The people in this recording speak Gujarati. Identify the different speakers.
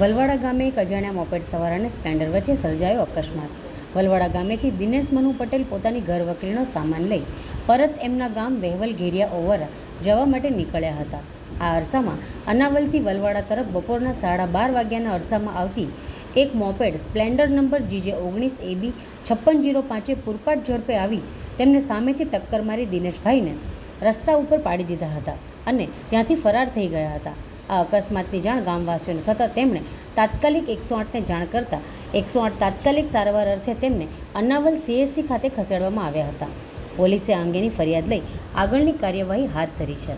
Speaker 1: વલવાડા ગામે એક અજાણ્યા મોપેડ સવાર અને સ્પેન્ડર વચ્ચે સર્જાયો અકસ્માત. વલવાડા ગામેથી દિનેશ મનુ પટેલ પોતાની ઘરવકરીનો સામાન લઈ પરત એમના ગામ વહેવલ ઘેરિયા ઓવરા જવા માટે નીકળ્યા હતા. આ અરસામાં અનાવલથી વલવાડા તરફ બપોરના સાડા બાર વાગ્યાના અરસામાં આવતી એક મોપેડ સ્પ્લેન્ડર નંબર જીજે ઓગણીસ એબી છપ્પન જીરો પાંચે પૂરપાટ ઝડપે આવી તેમને સામેથી ટક્કર મારી દિનેશભાઈને રસ્તા ઉપર પાડી દીધા હતા અને ત્યાંથી ફરાર થઈ ગયા હતા. આ અકસ્માતની જાણ ગામવાસીઓને થતાં તેમણે તાત્કાલિક એકસો આઠને જાણ કરતાં એકસો આઠ તાત્કાલિક સારવાર અર્થે તેમને અનાવલ સીએસસી ખાતે ખસેડવામાં આવ્યા હતા. પોલીસે આ અંગેની ફરિયાદ લઈ આગળની કાર્યવાહી હાથ ધરી છે.